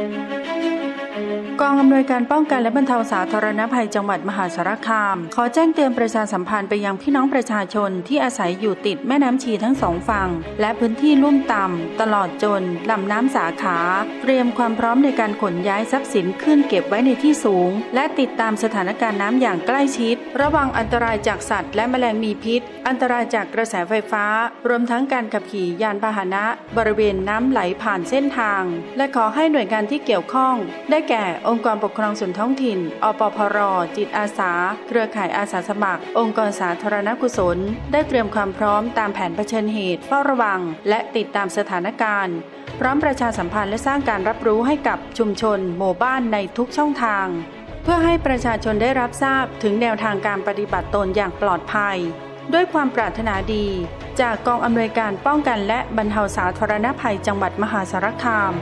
Thank you. กองอำนวยการป้องกันและบรรเทาสาธารณภัยจังหวัดมหาสารคาม ขอแจ้งเตือนประชาสัมพันธ์ไปยังพี่น้องประชาชนที่อาศัยอยู่ติดแม่น้ำชีทั้งสองฝั่ง และพื้นที่ลุ่มต่ำตลอดจนลำน้ำสาขา เตรียมความพร้อมในการขนย้ายทรัพย์สินขึ้นเก็บไว้ในที่สูง และติดตามสถานการณ์น้ำอย่างใกล้ชิด ระวังอันตรายจากสัตว์ และแมลงมีพิษ อันตรายจากกระแสไฟฟ้า รวมทั้งการขับขี่ยานพาหนะ บริเวณน้ำไหลผ่านเส้นทาง และขอให้หน่วยงานที่เกี่ยวข้อง ได้แก่องค์กรปกครองส่วนท้องถิ่น อปพร จิตอาสา เครือข่ายอาสาสมัคร องค์กรสาธารณกุศล ได้เตรียมความพร้อมตามแผนเผชิญเหตุเฝ้าระวัง และติดตามสถานการณ์ พร้อมประชาสัมพันธ์และสร้างการรับรู้ให้กับชุมชน หมู่บ้านในทุกช่องทาง เพื่อให้ประชาชนได้รับทราบถึงแนวทางการปฏิบัติตนอย่างปลอดภัย ด้วยความปรารถนาดี จากกองอำนวยการป้องกันและบรรเทาสาธารณภัยจังหวัดมหาสารคาม